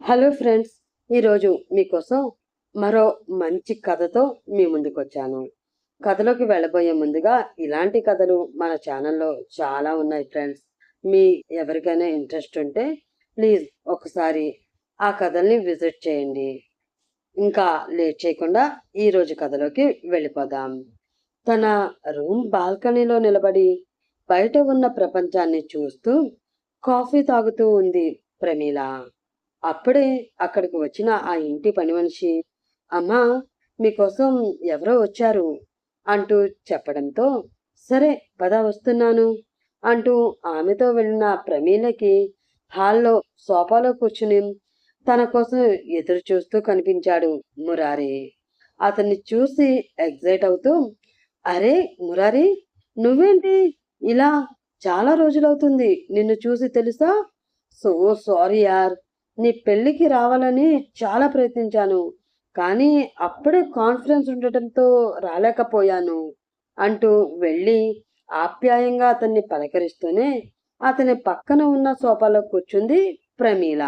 Hello friends ఈరోజు మీకోసం మరో మంచి కథతో మీ ముందుకు వచ్చాను కథలోకి వెళ్ళబోయే ముందుగా ఇలాంటి కథలు మన ఛానల్లో చాలా ఉన్నాయి ఫ్రెండ్స్. మీ ఎవరికైనా ఇంట్రెస్ట్ ఉంటే ప్లీజ్ ఒకసారి ఆ కథల్ని విజిట్ చేయండి. ఇంకా లేట్ చేయకుండా ఈరోజు కథలోకి వెళ్ళిపోదాం. తన రూమ్ బాల్కనీలో నిలబడి బయట ఉన్న ప్రపంచాన్ని చూస్తూ కాఫీ తాగుతూ ఉంది ప్రమీల. అప్పుడే అక్కడికి వచ్చిన ఆ ఇంటి పని మనిషి అమ్మా మీకోసం ఎవరో వచ్చారు అంటూ చెప్పడంతో సరే పద వస్తున్నాను అంటూ ఆమెతో వెళ్ళిన ప్రమీలకి హాల్లో సోఫాలో కూర్చుని తన కోసం ఎదురు చూస్తూ కనిపించాడు మురారి. అతన్ని చూసి ఎగ్జైట్ అవుతూ అరే మురారి నువ్వేంటి? ఇలా చాలా రోజులవుతుంది నిన్ను చూసి తెలుసా? సో సారీ యార్ నీ పెళ్ళికి రావాలని చాలా ప్రయత్నించాను కానీ అప్పుడే కాన్ఫిడెన్స్ ఉండటంతో రాలేకపోయాను అంటూ వెళ్ళి ఆప్యాయంగా అతన్ని పలకరిస్తూనే అతని పక్కన ఉన్న సోఫాలో కూర్చుంది ప్రమీల.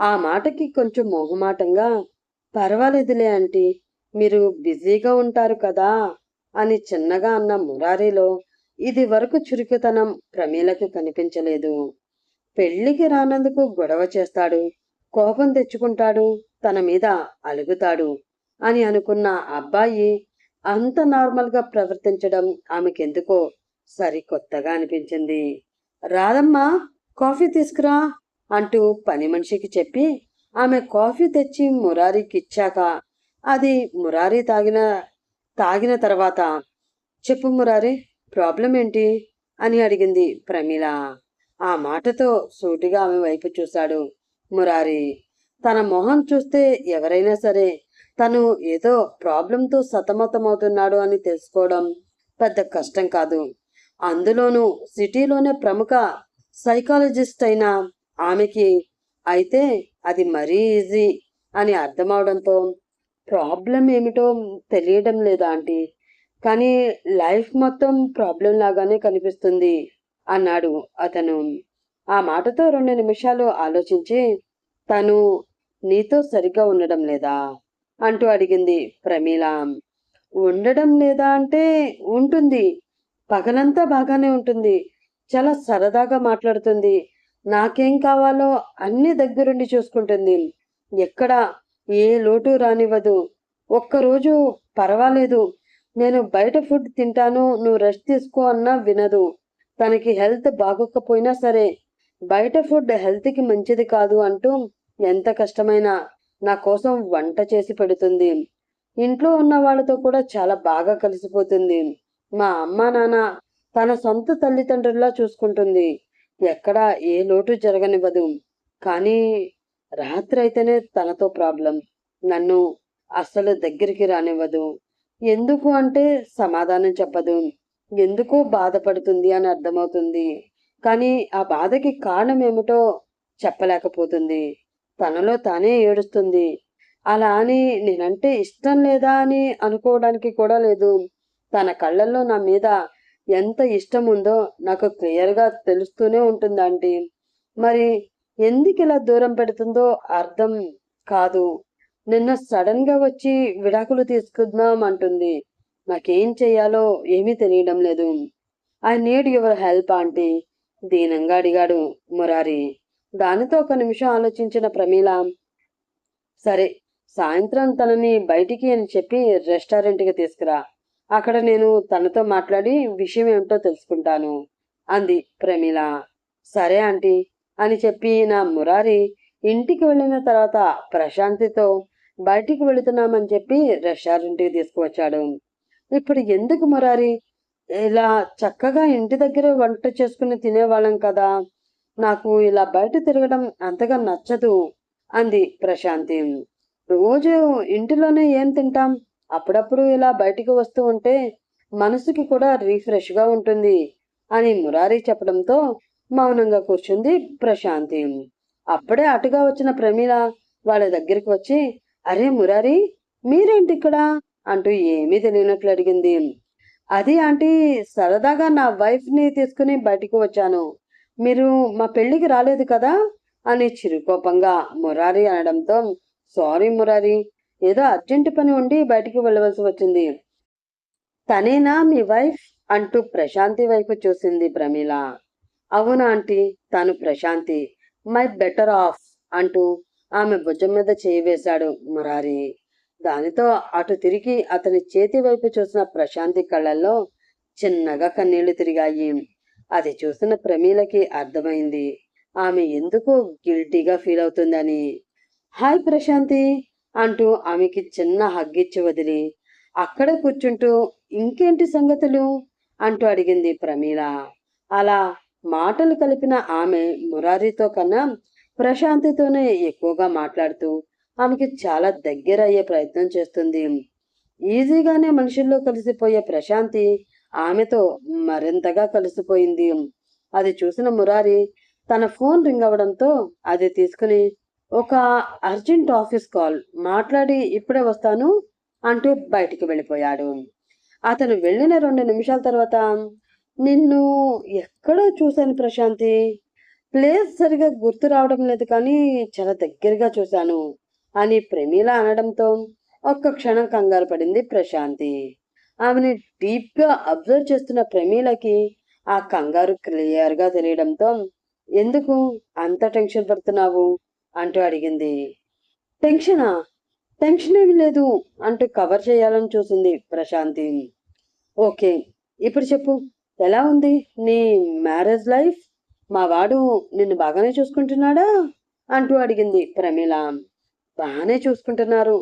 ఆ మాటకి కొంచెం మొహమాటంగా పర్వాలేదులే ఆంటీ మీరు బిజీగా ఉంటారు కదా అని చిన్నగా అన్న మురారిలో ఇది వరకు చురుకుతనం ప్రమీలకు కనిపించలేదు. పెళ్ళికి రానందుకు గొడవ చేస్తాడు. కోపం తెచ్చుకుంటాడు. తన మీద అలుగుతాడు అని అనుకున్న అబ్బాయి అంత నార్మల్గా ప్రవర్తించడం ఆమెకెందుకో సరికొత్తగా అనిపించింది. రాదమ్మ కాఫీ తీసుకురా అంటూ పని మనిషికి చెప్పి ఆమె కాఫీ తెచ్చి మురారికి ఇచ్చాక అది మురారి తాగిన తాగిన తర్వాత చెప్పు మురారి ప్రాబ్లం ఏంటి అని అడిగింది ప్రమీల. ఆ మాటతో సూటిగా ఆమె వైపు చూశాడు మురారి. తన మొహం చూస్తే ఎవరైనా సరే తను ఏదో ప్రాబ్లంతో సతమతమవుతున్నాడు అని తెలుసుకోవడం పెద్ద కష్టం కాదు. అందులోనూ సిటీలోనే ప్రముఖ సైకాలజిస్ట్ అయిన ఆమెకి అయితే అది మరీ ఈజీ అని అర్థమవడంతో ప్రాబ్లం ఏమిటో తెలియడం లేదా ఆంటీ. కానీ లైఫ్ మొత్తం ప్రాబ్లం లాగానే కనిపిస్తుంది. అన్నాడు అతను. ఆ మాటతో రెండు నిమిషాలు ఆలోచించి తను నీతో సరిగ్గా ఉండడం లేదా? అంటూ అడిగింది ప్రమీల. ఉండడం లేదా అంటే ఉంటుంది. పగలంతా బాగానే ఉంటుంది. చాలా సరదాగా మాట్లాడుతుంది. నాకేం కావాలో అన్ని దగ్గరుండి చూసుకుంటుంది. ఎక్కడ ఏ లోటు రానివ్వదు. ఒక్కరోజు పర్వాలేదు. నేను బయట ఫుడ్ తింటాను నువ్వు రెస్ట్ తీసుకో అన్నా వినదు. తనకి హెల్త్ బాగోకపోయినా సరే బయట ఫుడ్ హెల్త్కి మంచిది కాదు అంటూ ఎంత కష్టమైనా నా కోసం వంట చేసి పెడుతుంది. ఇంట్లో ఉన్న వాళ్ళతో కూడా చాలా బాగా కలిసిపోతుంది. మా అమ్మ నాన్న తన సొంత తల్లిదండ్రుల్లా చూసుకుంటుంది. ఎక్కడా ఏ లోటు జరగనివ్వదు. కానీ రాత్రి అయితేనే తనతో ప్రాబ్లం. నన్ను అస్సలు దగ్గరికి రానివ్వదు. ఎందుకు అంటే సమాధానం చెప్పదు. ఎందుకో బాధపడుతుంది అని అర్థమవుతుంది. కానీ ఆ బాధకి కారణం ఏమిటో చెప్పలేకపోతుంది. తనలో తానే ఏడుస్తుంది. అలా అని నేనంటే ఇష్టం లేదా అని అనుకోవడానికి కూడా లేదు. తన కళ్ళల్లో నా మీద ఎంత ఇష్టం ఉందో నాకు క్లియర్గా తెలుస్తూనే ఉంటుంది ఆంటీ. మరి ఎందుకు ఇలా దూరం పెడుతుందో అర్థం కాదు. నిన్న సడన్గా వచ్చి విడాకులు తీసుకుందాం అంటుంది. నాకేం చేయాలో ఏమీ తెలియడం లేదు. I need your help aunty? దీనంగా అడిగాడు మురారి. దానితో ఒక నిమిషం ఆలోచించిన ప్రమీల సరే సాయంత్రం తనని బయటికి అని చెప్పి రెస్టారెంట్కి తీసుకురా. అక్కడ నేను తనతో మాట్లాడి విషయం ఏమిటో తెలుసుకుంటాను అంది ప్రమీల. సరే ఆంటీ అని చెప్పి నా మురారి ఇంటికి వెళ్ళిన తర్వాత ప్రశాంతితో బయటికి వెళుతున్నామని చెప్పి రెస్టారెంట్కి తీసుకువచ్చాడు. ఇప్పుడు ఎందుకు మురారి? ఇలా చక్కగా ఇంటి దగ్గర వంట చేసుకుని తినేవాళ్ళం కదా. నాకు ఇలా బయట తిరగడం అంతగా నచ్చదు అంది ప్రశాంతి. రోజు ఇంటిలోనే ఏం తింటాం? అప్పుడప్పుడు ఇలా బయటికి వస్తూ ఉంటే మనసుకి కూడా రీఫ్రెష్గా ఉంటుంది అని మురారి చెప్పడంతో మౌనంగా కూర్చుంది ప్రశాంతి. అప్పుడే అటుగా వచ్చిన ప్రమీల వాళ్ళ దగ్గరికి వచ్చి అరే మురారి మీరేంటి ఇక్కడ అంటూ ఏమీ తెలియనట్లు అడిగింది. అది ఆంటీ సరదాగా నా వైఫ్ని తీసుకుని బయటికి వచ్చాను. మీరు మా పెళ్ళికి రాలేదు కదా? అని చిరుకోపంగా మురారి అనడంతో సారీ మురారి ఏదో అర్జెంటు పని ఉండి బయటికి వెళ్ళవలసి వచ్చింది. తనేనా మీ వైఫ్? అంటూ ప్రశాంతి వైపు చూసింది ప్రమీల. అవునా ఆంటీ తను ప్రశాంతి. మై బెటర్ ఆఫ్ అంటూ ఆమె భుజం మీద చేయి వేశాడు మురారి. దానితో అటు తిరిగి అతని చేతి వైపు చూసిన ప్రశాంతి కళ్ళల్లో చిన్నగా కన్నీళ్ళు తిరిగాయి. అది చూసిన ప్రమీలకి అర్థమైంది. ఆమె ఎందుకు గిల్టీగా ఫీల్ అవుతుందని. హాయ్ ప్రశాంతి అంటూ ఆమెకి చిన్న హగ్గిచ్చి వదిలి అక్కడే కూర్చుంటూ ఇంకేంటి సంగతులు? అంటూ అడిగింది ప్రమీల. అలా మాటలు కలిపిన ఆమె మురారితో కన్నా ప్రశాంతితోనే ఎక్కువగా మాట్లాడుతూ ఆమెకి చాలా దగ్గర అయ్యే ప్రయత్నం చేస్తుంది. ఈజీగానే మనుషుల్లో కలిసిపోయే ప్రశాంతి ఆమెతో మరింతగా కలిసిపోయింది. అది చూసిన మురారి తన ఫోన్ రింగ్ అవడంతో అది తీసుకుని ఒక అర్జెంట్ ఆఫీస్ కాల్ మాట్లాడి ఇప్పుడే వస్తాను అంటూ బయటికి వెళ్ళిపోయాడు. అతను వెళ్ళిన రెండు నిమిషాల తర్వాత నిన్ను ఎక్కడో చూశాను ప్రశాంతి. ప్లేస్ సరిగా గుర్తు రావడం లేదు కానీ చాలా దగ్గరగా చూశాను. అని ప్రమీల అనడంతో ఒక్క క్షణం కంగారు పడింది ప్రశాంతి. ఆమెని డీప్గా అబ్జర్వ్ చేస్తున్న ప్రమీలకి ఆ కంగారు క్లియర్గా తెలియడంతో ఎందుకు అంత టెన్షన్ పడుతున్నావు? అంటూ అడిగింది. టెన్షనా? టెన్షన్ ఏమి లేదు అంటూ కవర్ చేయాలని చూసింది ప్రశాంతి. ఓకే ఇప్పుడు చెప్పు. ఎలా ఉంది? నీ మ్యారేజ్ లైఫ్? మా వాడు నిన్ను బాగానే చూసుకుంటున్నాడా? అంటూ అడిగింది ప్రమీల. బాగానే చూసుకుంటున్నారు.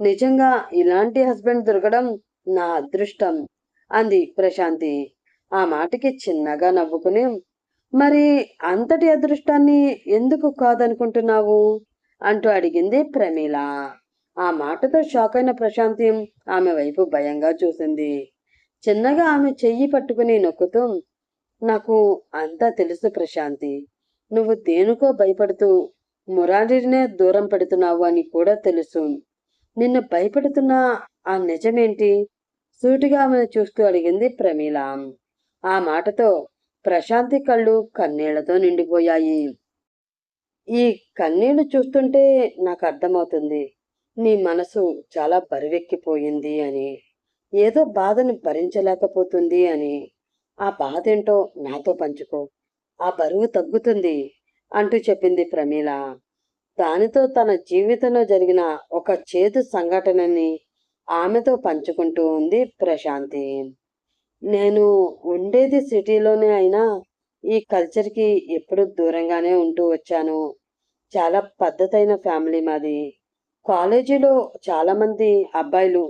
నిజంగా ఇలాంటి హస్బెండ్ దొరకడం నా అదృష్టం అంది ప్రశాంతి. ఆ మాటకి చిన్నగా నవ్వుకుని మరి అంతటి అదృష్టాన్ని ఎందుకు కాదనుకుంటున్నావు? అంటూ అడిగింది ప్రమీల. ఆ మాటతో షాక్ అయిన ప్రశాంతి ఆమె వైపు భయంగా చూసింది. చిన్నగా ఆమె చెయ్యి పట్టుకుని నొక్కుతూ నాకు అంతా తెలుసు ప్రశాంతి. నువ్వు దేనికో భయపడుతూ మురారినే దూరం పెడుతున్నావు అని కూడా తెలుసు. నిన్ను భయపెడుతున్న ఆ నిజమేంటి? సూటిగా ఆమెను చూస్తూ అడిగింది ప్రమీల. ఆ మాటతో ప్రశాంతి కళ్ళు కన్నీళ్ళతో నిండిపోయాయి. ఈ కన్నీళ్ళు చూస్తుంటే నాకు అర్థమవుతుంది. నీ మనసు చాలా బరువెక్కిపోయింది అని. ఏదో బాధను భరించలేకపోతుంది అని. ఆ బాధ ఏంటో నాతో పంచుకో. ఆ బరువు తగ్గుతుంది. అంటూ చెప్పింది ప్రమీల. దానితో తన జీవితంలో జరిగిన ఒక చేదు సంఘటనని ఆమెతో పంచుకుంటూ ఉంది ప్రశాంతి. నేను ఉండేది సిటీలోనే అయినా ఈ కల్చర్కి ఎప్పుడు దూరంగానే ఉంటూ వచ్చాను. చాలా పద్ధతైన ఫ్యామిలీ మాది. కాలేజీలో చాలామంది అబ్బాయిలు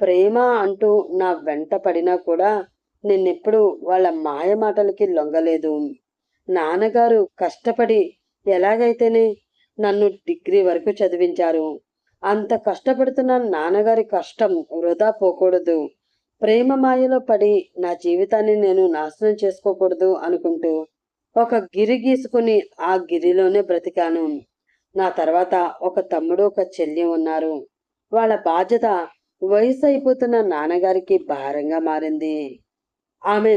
ప్రేమ అంటూ నా వెంట పడినా కూడా నేనెప్పుడు వాళ్ళ మాయ మాటలకి లొంగలేదు. నాన్నగారు కష్టపడి ఎలాగైతేనే నన్ను డిగ్రీ వరకు చదివించారు. అంత కష్టపడుతున్న నాన్నగారి కష్టం వృధా పోకూడదు. ప్రేమ మాయలో పడి నా జీవితాన్ని నేను నాశనం చేసుకోకూడదు అనుకుంటూ ఒక గిరి గీసుకుని ఆ గిరిలోనే బ్రతికాను. నా తర్వాత ఒక తమ్ముడు ఒక చెల్లి ఉన్నారు. వాళ్ళ బాధ్యత వయసు అయిపోతున్న నాన్నగారికి భారంగా మారింది. ఆమె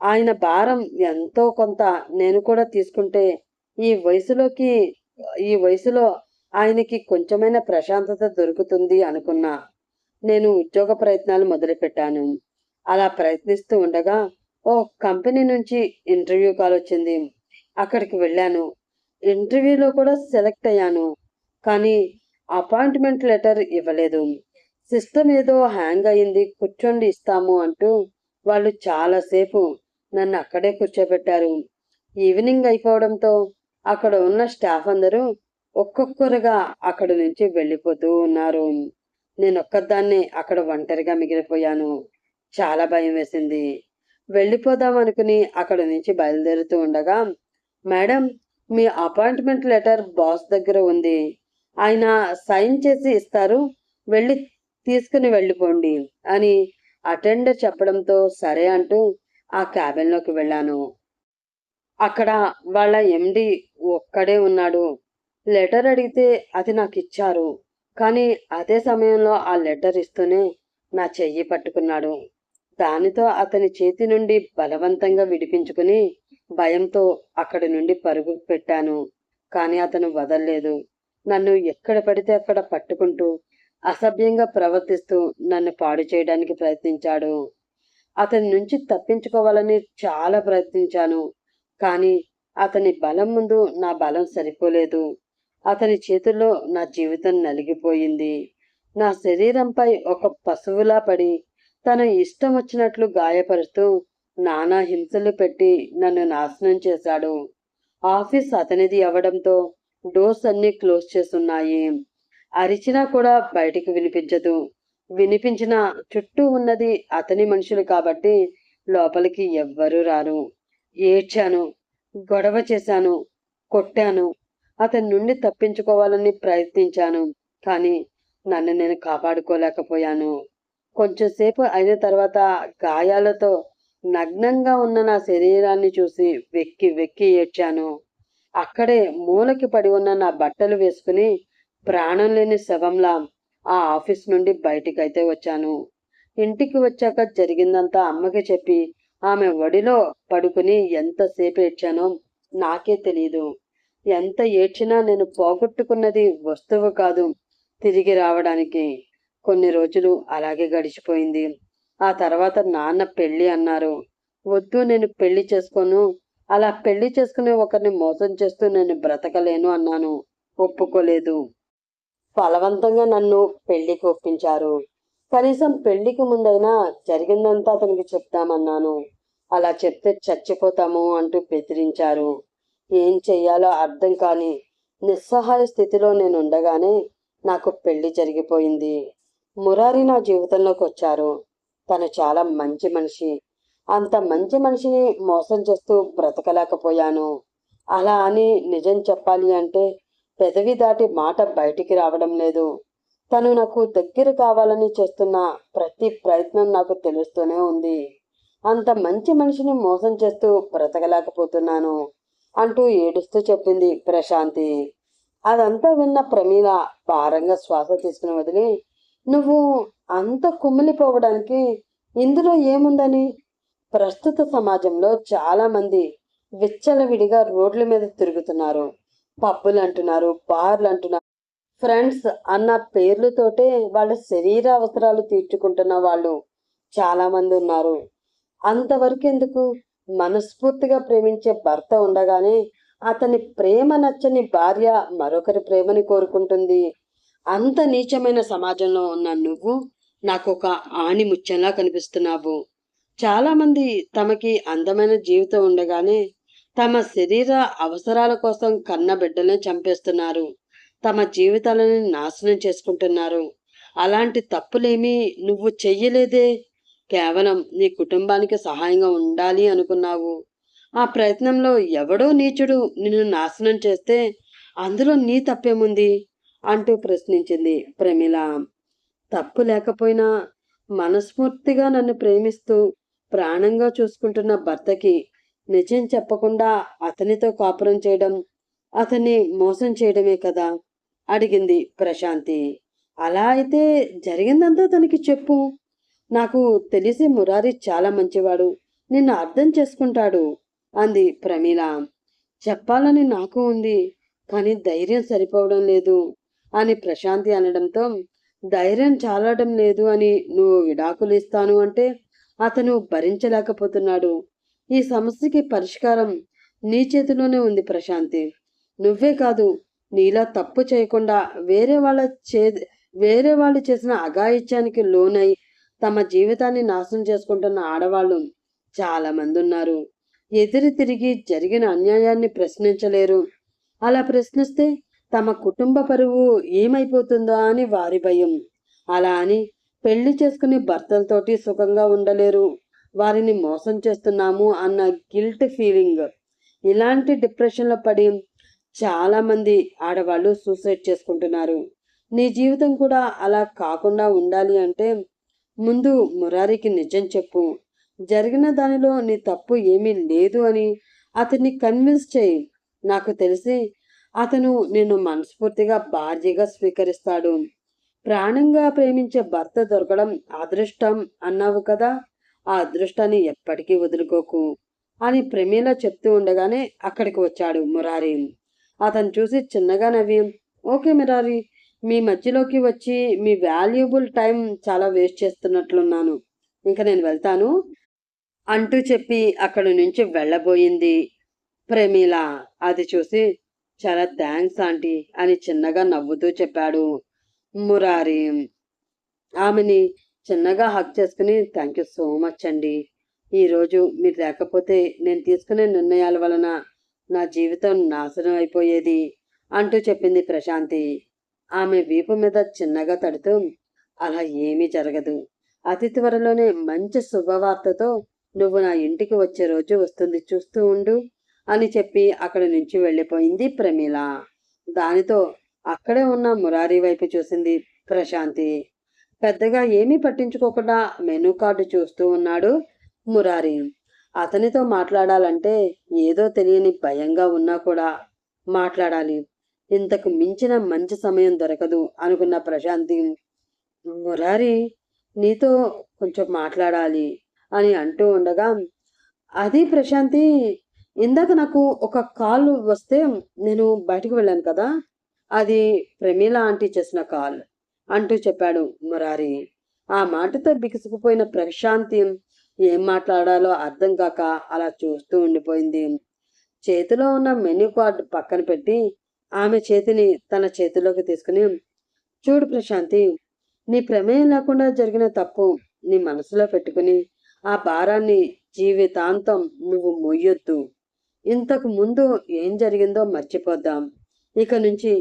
ఆయన భారం ఎంతో కొంత నేను కూడా తీసుకుంటే ఈ వయసులోకి ఈ వయసులో ఆయనకి కొంచెమైనా ప్రశాంతత దొరుకుతుంది అనుకున్నా. నేను ఉద్యోగ ప్రయత్నాలు మొదలుపెట్టాను. అలా ప్రయత్నిస్తూ ఉండగా ఓ కంపెనీ నుంచి ఇంటర్వ్యూ కాల్ వచ్చింది. అక్కడికి వెళ్ళాను. ఇంటర్వ్యూలో కూడా సెలెక్ట్ అయ్యాను. కానీ అపాయింట్మెంట్ లెటర్ ఇవ్వలేదు. సిస్టమ్ ఏదో హ్యాంగ్ అయింది కూర్చోండి ఇస్తాము అంటూ వాళ్ళు చాలాసేపు నన్ను అక్కడే కూర్చోబెట్టారు. ఈవినింగ్ అయిపోవడంతో అక్కడ ఉన్న స్టాఫ్ అందరూ ఒక్కొక్కరుగా అక్కడి నుంచి వెళ్ళిపోతూ ఉన్నారు. నేను ఒక్కదాన్నే అక్కడ ఒంటరిగా మిగిలిపోయాను. చాలా భయం వేసింది. వెళ్ళిపోదాం అనుకుని అక్కడ నుంచి బయలుదేరుతూ ఉండగా మేడం మీ అపాయింట్మెంట్ లెటర్ బాస్ దగ్గర ఉంది. ఆయన సైన్ చేసి ఇస్తారు. వెళ్ళి తీసుకుని వెళ్ళిపోండి అని అటెండర్ చెప్పడంతో సరే అంటూ ఆ క్యాబిన్లోకి వెళ్ళాను. అక్కడ వాళ్ళ ఎండి ఒక్కడే ఉన్నాడు. లెటర్ అడిగితే అది నాకు ఇచ్చారు. కానీ అదే సమయంలో ఆ లెటర్ ఇస్తూనే నా చెయ్యి పట్టుకున్నాడు. దానితో అతని చేతి నుండి బలవంతంగా విడిపించుకుని భయంతో అక్కడి నుండి పరుగు పెట్టాను. కానీ అతను వదల్లేదు. నన్ను ఎక్కడ పడితే అక్కడ పట్టుకుంటూ అసభ్యంగా ప్రవర్తిస్తూ నన్ను పాడు చేయడానికి ప్రయత్నించాడు. అతని నుంచి తప్పించుకోవాలని చాలా ప్రయత్నించాను. కానీ అతని బలం ముందు నా బలం సరిపోలేదు. అతని చేతుల్లో నా జీవితం నలిగిపోయింది. నా శరీరంపై ఒక పశువులా పడి తన ఇష్టం వచ్చినట్లు గాయపరుస్తూ నానా హింసలు పెట్టి నన్ను నాశనం చేశాడు. ఆఫీస్ అతనిది అవ్వడంతో డోర్స్ అన్ని క్లోజ్ చేస్తున్నాయి. అరిచినా కూడా బయటికి వినిపించదు. వినిపించిన చుట్టూ ఉన్నది అతని మనుషులు కాబట్టి లోపలికి ఎవ్వరూ రారు. ఏడ్చాను గొడవ చేశాను కొట్టాను. అతని నుండి తప్పించుకోవాలని ప్రయత్నించాను కానీ నన్ను నేను కాపాడుకోలేకపోయాను. కొంచెంసేపు అయిన తర్వాత గాయాలతో నగ్నంగా ఉన్న నా శరీరాన్ని చూసి వెక్కి వెక్కి ఏడ్చాను. అక్కడే మూలకి పడి ఉన్న నా బట్టలు వేసుకుని ప్రాణం లేని శవంలా ఆ ఆఫీస్ నుండి బయటికైతే వచ్చాను. ఇంటికి వచ్చాక జరిగిందంతా అమ్మకి చెప్పి ఆమె ఒడిలో పడుకుని ఎంతసేపు ఏడ్చానో నాకే తెలియదు ఎంత ఏడ్చినా నేను పోగొట్టుకున్నది వస్తువు కాదు తిరిగి రావడానికి. కొన్ని రోజులు అలాగే గడిచిపోయింది. ఆ తర్వాత నాన్న పెళ్ళి అన్నారు. వద్దు నేను పెళ్ళి చేసుకోను. అలా పెళ్ళి చేసుకునే ఒకరిని మోసం చేస్తూ నేను బ్రతకలేను అన్నాను. ఒప్పుకోలేదు. బలవంతంగా నన్ను పెళ్ళికి ఒప్పించారు. కనీసం పెళ్ళికి ముందైనా జరిగిందంతా అతనికి చెప్తామన్నాను. అలా చెప్తే చచ్చిపోతాము అంటూ బెదిరించారు. ఏం చెయ్యాలో అర్థం కాని నిస్సహాయ స్థితిలో నేను ఉండగానే నాకు పెళ్ళి జరిగిపోయింది. మురారి నా జీవితంలోకి వచ్చారు. తను చాలా మంచి మనిషి. అంత మంచి మనిషిని మోసం చేస్తూ బ్రతకలేకపోయాను. అలా అని నిజం చెప్పాలి అంటే పెదవి దాటి మాట బయటికి రావడం లేదు. తను నాకు దగ్గర కావాలని చేస్తున్న ప్రతి ప్రయత్నం నాకు తెలుస్తూనే ఉంది. అంత మంచి మనిషిని మోసం చేస్తూ బ్రతకలేకపోతున్నాను అంటూ ఏడుస్తూ చెప్పింది ప్రశాంతి. అదంతా విన్న ప్రమీల భారంగా శ్వాస తీసుకుని వదిలి నువ్వు అంత కుమిలిపోవడానికి ఇందులో ఏముందని? ప్రస్తుత సమాజంలో చాలామంది విచ్చలవిడిగా రోడ్ల మీద తిరుగుతున్నారు. పబ్బులు అంటున్నారు బార్లు అంటున్నారు ఫ్రెండ్స్ అన్న పేర్లతోటే వాళ్ళ శరీర అవసరాలు తీర్చుకుంటున్న వాళ్ళు చాలా మంది ఉన్నారు. అంతవరకు ఎందుకు మనస్ఫూర్తిగా ప్రేమించే భర్త ఉండగానే అతని ప్రేమ నచ్చని భార్య మరొకరి ప్రేమని కోరుకుంటుంది. అంత నీచమైన సమాజంలో ఉన్న నువ్వు నాకు ఒక ఆణి ముత్యంలా కనిపిస్తున్నావు. చాలామంది తమకి అందమైన జీవితం ఉండగానే తమ శరీర అవసరాల కోసం కన్న బిడ్డలను చంపేస్తున్నారు. తమ జీవితాలను నాశనం చేసుకుంటున్నారు. అలాంటి తప్పులేమీ నువ్వు చెయ్యలేదే. కేవలం నీ కుటుంబానికి సహాయంగా ఉండాలి అనుకున్నావు. ఆ ప్రయత్నంలో ఎవడో నీచుడు నిన్ను నాశనం చేస్తే అందులో నీ తప్పేముంది? అంటూ ప్రశ్నించింది ప్రమిళ తప్పు లేకపోయినా మనస్ఫూర్తిగా నన్ను ప్రేమిస్తూ ప్రాణంగా చూసుకుంటున్న భర్తకి నిజం చెప్పకుండా అతనితో కాపురం చేయడం అతన్ని మోసం చేయడమే కదా? అడిగింది ప్రశాంతి. అలా అయితే జరిగిందంతా తనకి చెప్పు. నాకు తెలిసి మురారి చాలా మంచివాడు. నిన్ను అర్థం చేసుకుంటాడు అంది ప్రమీల. చెప్పాలని నాకు ఉంది కానీ ధైర్యం సరిపోవడం లేదు అని ప్రశాంతి అనడంతో ధైర్యం చాలడం లేదు అని నువ్వు విడాకులు ఇస్తాను అంటే అతను భరించలేకపోతున్నాడు. ఈ సమస్యకి పరిష్కారం నీ చేతిలోనే ఉంది ప్రశాంతి. నువ్వే కాదు నీలా తప్పు చేయకుండా వేరే వాళ్ళ చే వేరే వాళ్ళు చేసిన అఘాయిత్యానికి లోనై తమ జీవితాన్ని నాశనం చేసుకుంటున్న ఆడవాళ్ళు చాలా మంది ఉన్నారు. ఎదురు తిరిగి జరిగిన అన్యాయాన్ని ప్రశ్నించలేరు. అలా ప్రశ్నిస్తే తమ కుటుంబ పరువు ఏమైపోతుందో అని వారి భయం. అలా అని పెళ్ళి చేసుకుని భర్తలతోటి సుఖంగా ఉండలేరు. వారిని మోసం చేస్తున్నాము అన్న గిల్ట్ ఫీలింగ్. ఇలాంటి డిప్రెషన్లో పడి చాలామంది ఆడవాళ్ళు సూసైడ్ చేసుకుంటున్నారు. నీ జీవితం కూడా అలా కాకుండా ఉండాలి అంటే ముందు మురారికి నిజం చెప్పు. జరిగిన దానిలో నీ తప్పు ఏమీ లేదు అని అతన్ని కన్విన్స్ చేయి. నాకు తెలిసి అతను నిన్ను మనస్ఫూర్తిగా భార్యగా స్వీకరిస్తాడు. ప్రాణంగా ప్రేమించే భర్త దొరకడం అదృష్టం అన్నావు కదా? ఆ అదృష్టాన్ని ఎప్పటికీ వదులుకోకు అని ప్రమీల చెప్తూ ఉండగానే అక్కడికి వచ్చాడు మురారి. అతను చూసి చిన్నగా నవ్వి ఓకే మురారి మీ మధ్యలోకి వచ్చి మీ వాల్యుబుల్ టైం చాలా వేస్ట్ చేస్తున్నట్లున్నాను. ఇంకా నేను వెళ్తాను అంటూ చెప్పి అక్కడి నుంచి వెళ్ళబోయింది ప్రమీల. అది చూసి చాలా థ్యాంక్స్ ఆంటీ అని చిన్నగా నవ్వుతూ చెప్పాడు మురారి. ఆమెని చిన్నగా హక్ చేసుకుని థ్యాంక్ యూ సో మచ్ అండి. ఈరోజు మీరు లేకపోతే నేను తీసుకునే నిర్ణయాల వలన నా జీవితం నాశనం అయిపోయేది అంటూ చెప్పింది ప్రశాంతి. ఆమె వీపు మీద చిన్నగా తడుతూ అలా ఏమీ జరగదు. అతి త్వరలోనే మంచి శుభవార్తతో నువ్వు నా ఇంటికి వచ్చే రోజు వస్తుంది చూస్తూ ఉండు అని చెప్పి అక్కడి నుంచి వెళ్ళిపోయింది ప్రమీల. దానితో అక్కడే ఉన్న మురారి వైపు చూసింది ప్రశాంతి. పెద్దగా ఏమీ పట్టించుకోకుండా మెనూ కార్డు చూస్తూ ఉన్నాడు మురారి. అతనితో మాట్లాడాలంటే ఏదో తెలియని భయంగా ఉన్నా కూడా మాట్లాడాలి. ఇంతకు మించిన మంచి సమయం దొరకదు అనుకున్న ప్రశాంతి మురారి నీతో కొంచెం మాట్లాడాలి అని అంటూ ఉండగా అది ప్రశాంతి ఇందాక నాకు ఒక కాల్ వస్తే నేను బయటకు వెళ్ళాను కదా అది ప్రమీల ఆంటీ చేసిన కాల్. అంటూ చెప్పాడు మురారి. ఆ మాటతో బిగుసుకుపోయిన ప్రశాంతి ఏం మాట్లాడాలో అర్థం కాక అలా చూస్తూ ఉండిపోయింది. చేతిలో ఉన్న మెన్యూ కార్డు పక్కన పెట్టి ఆమె చేతిని తన చేతిలోకి తీసుకుని చూడు ప్రశాంతి నీ ప్రమేయం లేకుండా జరిగిన తప్పు నీ మనసులో పెట్టుకుని ఆ భారాన్ని జీవితాంతం నువ్వు మొయ్యొద్దు. ఇంతకు ముందు ఏం జరిగిందో మర్చిపోద్దాం. ఇక నుంచి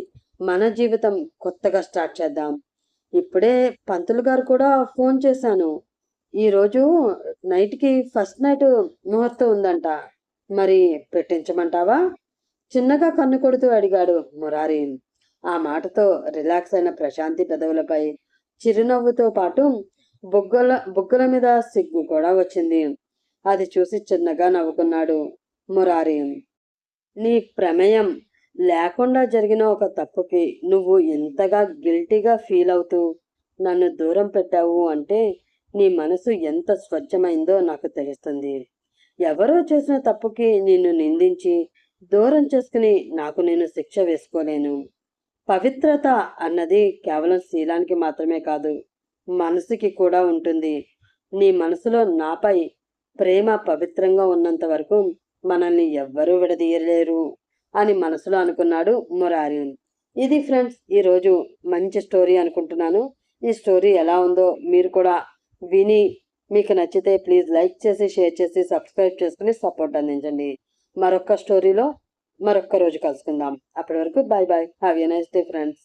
మన జీవితం కొత్తగా స్టార్ట్ చేద్దాం. ఇప్పుడే పంతులు గారు కూడా ఫోన్ చేశాను. ఈరోజు నైట్కి ఫస్ట్ నైట్ ముహూర్తం ఉందంట. మరి పెట్టించమంటావా? చిన్నగా కన్ను కొడుతూ అడిగాడు మురారి. ఆ మాటతో రిలాక్స్ అయిన ప్రశాంతి పెదవులపై చిరునవ్వుతో పాటు బుగ్గల బుగ్గల మీద సిగ్గు కూడా వచ్చింది. అది చూసి చిన్నగా నవ్వుకున్నాడు మురారి. నీ ప్రమేయం లేకుండా జరిగిన ఒక తప్పుకి నువ్వు ఎంతగా గిల్టీగా ఫీల్ అవుతూ నన్ను దూరం పెట్టావు అంటే నీ మనసు ఎంత స్వచ్ఛమైందో నాకు తెలుస్తుంది. ఎవరో చేసిన తప్పుకి నిన్ను నిందించి దూరం చేసుకుని నాకు నేను శిక్ష వేసుకోలేను. పవిత్రత అన్నది కేవలం శీలానికి మాత్రమే కాదు మనసుకి కూడా ఉంటుంది. నీ మనసులో నాపై ప్రేమ పవిత్రంగా ఉన్నంత వరకు మనల్ని ఎవ్వరూ విడదీయలేరు. అని మనసులో అనుకున్నాడు మురారి. ఇది ఫ్రెండ్స్ ఈరోజు మంచి స్టోరీ అనుకుంటున్నాను. ఈ స్టోరీ ఎలా ఉందో మీరు కూడా విని మీకు నచ్చితే ప్లీజ్ లైక్ చేసి షేర్ చేసి సబ్స్క్రైబ్ చేసుకుని సపోర్ట్ అందించండి. మరొక స్టోరీలో మరొక్క రోజు కలుసుకుందాం. అప్పటి వరకు bye bye have a nice day friends